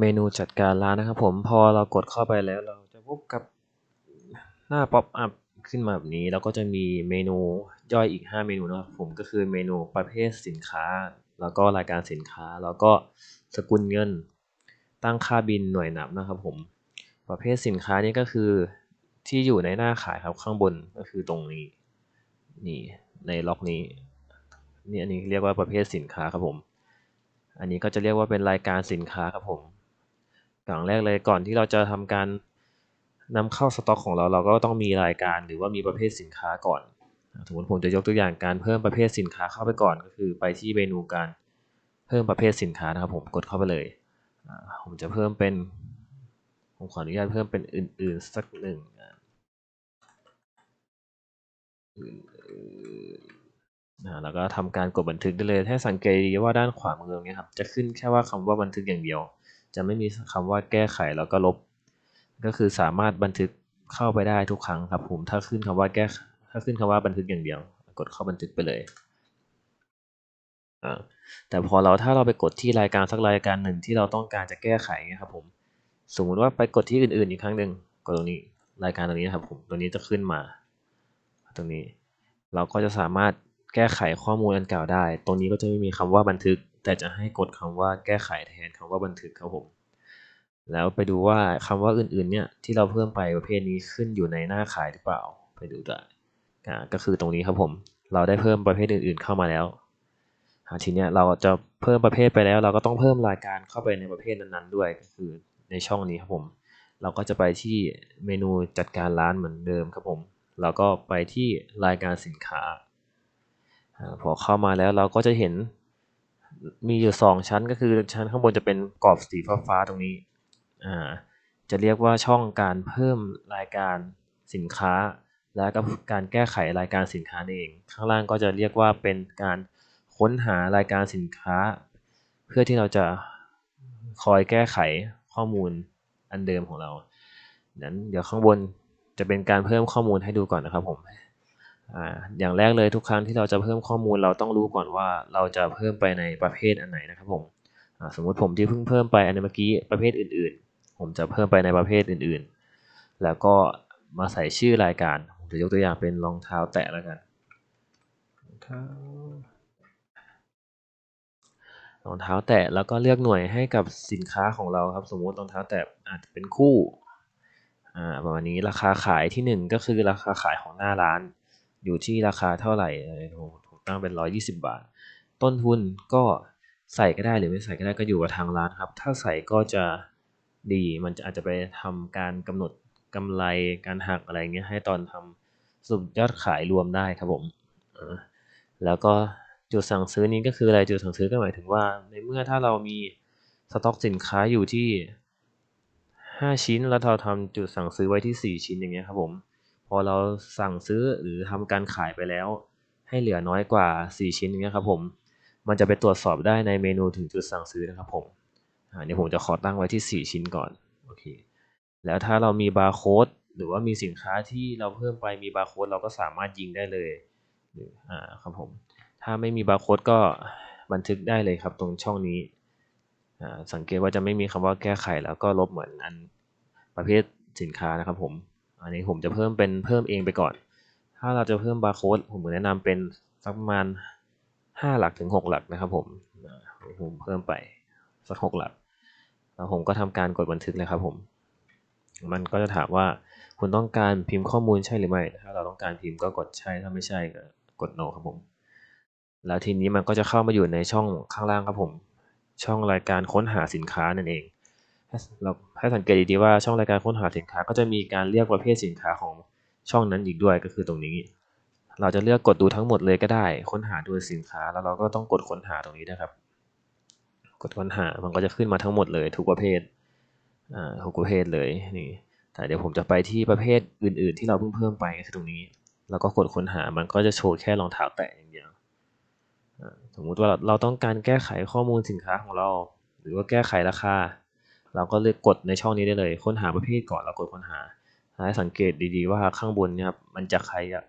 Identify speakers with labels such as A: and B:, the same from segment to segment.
A: เมนูจัดการร้านนะครับผมพอเรากดเข้าไปแล้วเราจะพบกับหน้าป๊อปอัพขึ้นมาแบบนี้แล้วก็จะมีเมนูย่อยอีก 5 เมนูนะครับผมก็คือเมนูประเภทสินค้า แล้วก็รายการสินค้า แล้วก็สกุลเงิน ตั้งค่าบินหน่วยนับนะครับผมประเภทสินค้านี่ก็คือที่อยู่ในหน้าขายครับข้างบนก็คือตรงนี้นี่ในล็อกนี้นี่อันนี้เรียกว่าประเภทสินค้าครับผม อันนี้ก็จะเรียกว่าเป็นรายการสินค้าครับผม อย่างแรกเลยก่อนที่เราจะทำการนำเข้าสต็อกของเราเราก็ต้องมีรายการหรือว่ามีประเภทสินค้าก่อนสมมติผมจะยกตัวอย่างการเพิ่มประเภทสินค้าเข้าไปก่อน ก็คือไปที่เมนูการเพิ่มประเภทสินค้านะครับ ผมกดเข้าไปเลยผมจะเพิ่มเป็นผมขออนุญาตเพิ่มเป็นอื่น ๆ สักหนึ่งนะแล้วก็ทำการกดบันทึกได้เลย ให้สังเกตดีว่าด้านขวามือตรงนี้ครับ จะขึ้นแค่ว่าคำว่าบันทึกอย่างเดียว จะไม่มีคำว่าแก้ไขแล้วก็ลบ ก็คือสามารถบันทึกเข้าไปได้ทุกครั้งครับผมถ้าขึ้นคำว่าแก้ถ้าขึ้นคำว่าบันทึกอย่างเดียว กดเข้าบันทึกไปเลยแต่พอเราถ้าเราไปกดที่รายการสักรายการหนึ่งที่เราต้องการจะแก้ไขนะครับผมสมมติว่าไปกดที่อื่นๆอีกครั้งหนึ่งกดตรงนี้รายการตรงนี้ครับผมตัวนี้จะขึ้นมา ตรงนี้เราก็จะสามารถแก้ไขข้อมูลอันเก่าได้ ตรงนี้ก็จะไม่มีคำว่าบันทึก แต่จะให้กดคำว่าแก้ไขแทนคำว่าบันทึกครับผม แล้วไปดูว่าคำว่าอื่นๆเนี่ยที่เราเพิ่มไปประเภทนี้ขึ้นอยู่ในหน้าขายหรือเปล่า ไปดูได้ก็คือตรงนี้ครับผม เราได้เพิ่มประเภทอื่นๆเข้ามาแล้วทีนี้เราจะเพิ่มประเภทไปแล้ว เราก็ต้องเพิ่มรายการเข้าไปในประเภทนั้นๆด้วยก็คือในช่องนี้ครับผม เราก็จะไปที่เมนูจัดการร้านเหมือนเดิมครับผมเราก็ไปที่รายการสินค้า พอเข้ามาแล้วเราก็จะเห็น มีอยู่สองชั้นก็คือชั้นข้างบนจะเป็นกรอบสีฟ้าๆตรงนี้อ่าจะเรียกว่าช่องการเพิ่มรายการสินค้า และก็การแก้ไขรายการสินค้าเอง ข้างล่างก็จะเรียกว่าเป็นการค้นหารายการสินค้า เพื่อที่เราจะคอยแก้ไขข้อมูลอันเดิมของเรานั้นเดี๋ยวข้างบนจะเป็นการเพิ่มข้อมูลให้ดูก่อนนะครับผม อ่าอย่างแรกเลยทุกครั้งที่เราจะเพิ่มข้อมูลเราต้องรู้ก่อนว่าเราจะเพิ่มไปในประเภทอันไหนนะครับผมสมมุติผมที่เพิ่งเพิ่มไปอันเมื่อกี้ประเภทอื่นๆ ผมจะเพิ่มไปในประเภทอื่นๆ แล้วก็มาใส่ชื่อรายการผมจะยกตัวอย่างเป็นรองเท้าแตะแล้วกันรองเท้ารองเท้าแตะแล้วก็เลือกหน่วยให้กับสินค้าของเราครับ สมมุติรองเท้าแตะอาจจะเป็นคู่อ่าประมาณนี้ราคาขายที่ 1 ก็คือราคาขายของหน้าร้าน อยู่ที่ราคาเท่าไหร่ถูกตั้งเป็น 120 บาท ต้นทุนก็ใส่ก็ได้หรือไม่ใส่ก็ได้ก็อยู่กับทางร้านครับ ถ้าใส่ก็จะดีมันจะอาจจะไปทำการกำหนดกำไรการหักอะไรเงี้ยให้ตอนทำสรุปยอดขายรวมได้ครับผมแล้วก็จุดสั่งซื้อนี้ก็คืออะไรจุดสั่งซื้อก็หมายถึงว่า ในเมื่อถ้าเรามีสต็อกสินค้าอยู่ที่ 5 ชิ้นแล้วเราทำจุดสั่งซื้อไว้ที่ 4 ชิ้นอย่างเงี้ยครับผม พอเราสั่งซื้อหรือทำการขายไปแล้ว ให้เหลือน้อยกว่า 4 ชิ้นอย่างเงี้ครับผม มันจะไปตรวจสอบได้ในเมนูถึงจุดสั่งซื้อนะครับผมอันนี้ผมจะขอตั้งไว้ที่ 4 ชิ้นก่อนโอเคแล้วถ้าเรามีบาร์โค้ดหรือว่ามีสินค้าที่เราเพิ่มไปมีบาร์โค้ดเราก็สามารถยิงได้เลยอ่าครับผมถ้าไม่มีบาร์โค้ดก็บันทึกได้เลยครับตรงช่องนี้สังเกตว่าจะไม่มีคำว่าแก้ไขแล้วก็ลบเหมือนอันประเภทสินค้านะครับผม อันนี้ผมจะเพิ่มเป็นเพิ่มเองไปก่อน ถ้าเราจะเพิ่มบาร์โค้ดผมแนะนำเป็นสักประมาณ 5 หลักถึง 6 หลักนะครับผมผมเพิ่มไปสัก 6 หลัก แล้วผมก็ทำการกดบันทึกเลยครับผมมันก็จะถามว่าคุณต้องการพิมพ์ข้อมูลใช่หรือไม่ ถ้าเราต้องการพิมพ์ก็กดใช่ ถ้าไม่ใช่ก็กด no ครับผม แล้วทีนี้มันก็จะเข้ามาอยู่ในช่องข้างล่างครับผม ช่องรายการค้นหาสินค้านั่นเอง เราให้สังเกตดีๆว่าช่องรายการค้นหาสินค้าก็จะมีการเรียกประเภทสินค้าของช่องนั้นอีกด้วยก็คือตรงนี้ เราจะเลือกกดดูทั้งหมดเลยก็ได้ ค้นหาดูสินค้าแล้วเราก็ต้องกดค้นหาตรงนี้นะครับ กดค้นหามันก็จะขึ้นมาทั้งหมดเลยทุกประเภทอ่าทุกประเภทเลยนี่แต่เดี๋ยวผมจะไปที่ประเภทอื่น ๆ ที่เราเพิ่งเพิ่มไปก็คือตรงนี้ แล้วก็กดค้นหามันก็จะโชว์แค่รองเท้าแตะอย่างเดียวสมมุติว่าเราต้องการแก้ไขข้อมูลสินค้าของเรา หรือว่าแก้ไขราคา เราก็เลือกกดในช่องนี้ได้เลย ค้นหาประเภทก่อนแล้วกดค้นหาให้สังเกตดีๆว่าข้างบนเนี่ยครับมันจะขยับ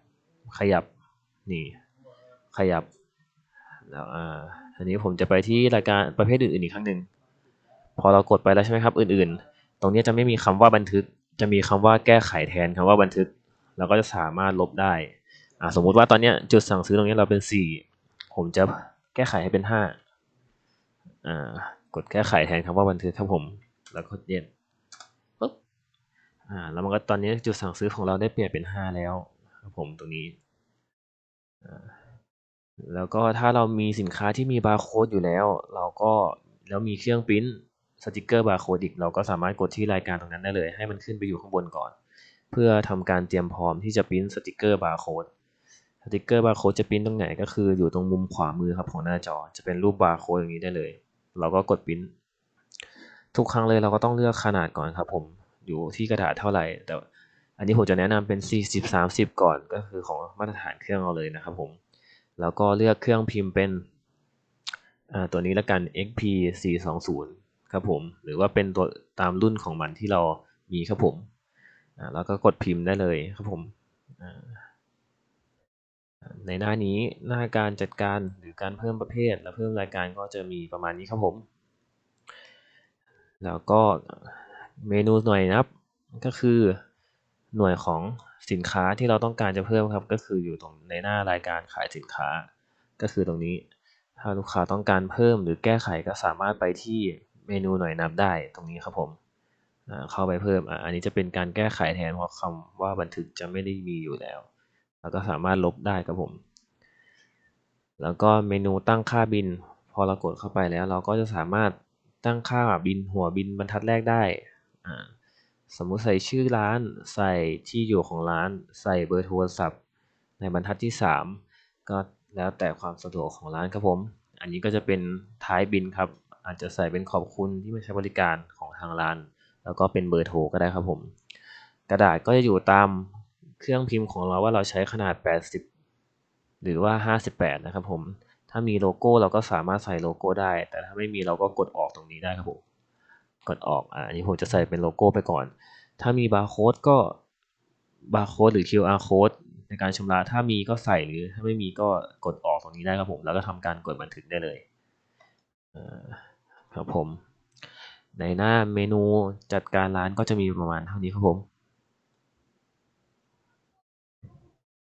A: ขยับนี่ขยับแล้วอ่าอันนี้ผมจะไปที่รายการประเภทอื่นๆอีกครั้งหนึ่งพอเรากดไปแล้วใช่ไหมครับอื่นๆ ตรงนี้จะไม่มีคำว่าบันทึก จะมีคำว่าแก้ไขแทนคำว่าบันทึก เราก็จะสามารถลบได้อ่าสมมุติว่าตอนนี้จุดสั่งซื้อตรงนี้เราเป็นสี่ผมจะแก้ไขให้เป็นห้าอ่ากดแก้ไขแทนคำว่าบันทึกครับผม แล้วก็เย็นปุ๊บอ่าแล้วมันก็ตอนนี้จุดสั่งซื้อของเราได้เปลี่ยนเป็นห้าแล้วครับผมตรงนี้แล้วก็ถ้าเรามีสินค้าที่มีบาร์โค้ดอยู่แล้ว เราก็แล้วมีเครื่องปริ้นสติกเกอร์บาร์โค้ดอีกเราก็สามารถกดที่รายการตรงนั้นได้เลย ให้มันขึ้นไปอยู่ข้างบนก่อน เพื่อทำการเตรียมพร้อมที่จะปริ้นสติกเกอร์บาร์โค้ดสติกเกอร์บาร์โค้ดจะปริ้นตรงไหนก็คืออยู่ตรงมุมขวามือครับของหน้าจอจะเป็นรูปบาร์โค้ดอย่างนี้ได้เลย เราก็กดปริ้น ทุกครั้งเลยเราก็ต้องเลือกขนาดก่อนครับ ผมอยู่ที่กระดาษเท่าไหร่ แต่อันนี้ผมจะแนะนำเป็น 40 30 ก่อนก็คือของมาตรฐานเครื่องเราเลยนะครับผมแล้วก็เลือกเครื่องพิมพ์เป็นตัวนี้แล้วกัน XP 420ครับผมหรือว่าเป็นตัวตามรุ่นของมันที่เรามีครับผมแล้วก็กดพิมพ์ได้เลยครับผมในหน้านี้หน้าการจัดการหรือการเพิ่มประเภท และเพิ่มรายการก็จะมีประมาณนี้ครับผม แล้วก็เมนูหน่วยนับ ก็คือหน่วยของสินค้าที่เราต้องการจะเพิ่มครับ ก็คืออยู่ตรงในหน้ารายการขายสินค้า ก็คือตรงนี้ ถ้าลูกค้าต้องการเพิ่มหรือแก้ไขก็สามารถไปที่เมนูหน่วยนับได้ตรงนี้ครับผมเข้าไปเพิ่มอันนี้จะเป็นการแก้ไขแทนเพราะคำว่าบันทึกจะไม่ได้มีอยู่แล้วแล้วก็สามารถลบได้ครับผม แล้วก็เมนูตั้งค่าบิน พอเรากดเข้าไปแล้ว เราก็จะสามารถ ตั้งค่าบินหัวบินบรรทัดแรกได้สมมุติใส่ชื่อร้านใส่ที่อยู่ของร้าน ใส่เบอร์โทรศัพท์ ในบรรทัดที่ 3 ก็แล้วแต่ความสะดวกของร้านครับผม อันนี้ก็จะเป็นท้ายบินครับ อาจจะใส่เป็นขอบคุณที่มาใช้บริการของทางร้าน แล้วก็เป็นเบอร์โทรก็ได้ครับผม กระดาษก็จะอยู่ตามเครื่องพิมพ์ของเราว่าเราใช้ขนาด 80 หรือว่า 58 นะครับผม ถ้ามีโลโก้เราก็สามารถใส่โลโก้ได้ แต่ถ้าไม่มีเราก็กดออกตรงนี้ได้ครับผม กดออก อ่าอันนี้ผมจะใส่เป็นโลโก้ไปก่อน ถ้ามีบาร์โค้ดก็บาร์โค้ดหรือ QR code ในการชำระถ้ามีก็ใส่หรือถ้าไม่มีก็กดออกตรงนี้ได้ครับผม แล้วก็ทำการกดบันทึกได้เลยครับผม ในหน้าเมนูจัดการร้านก็จะมีประมาณเท่านี้ครับผม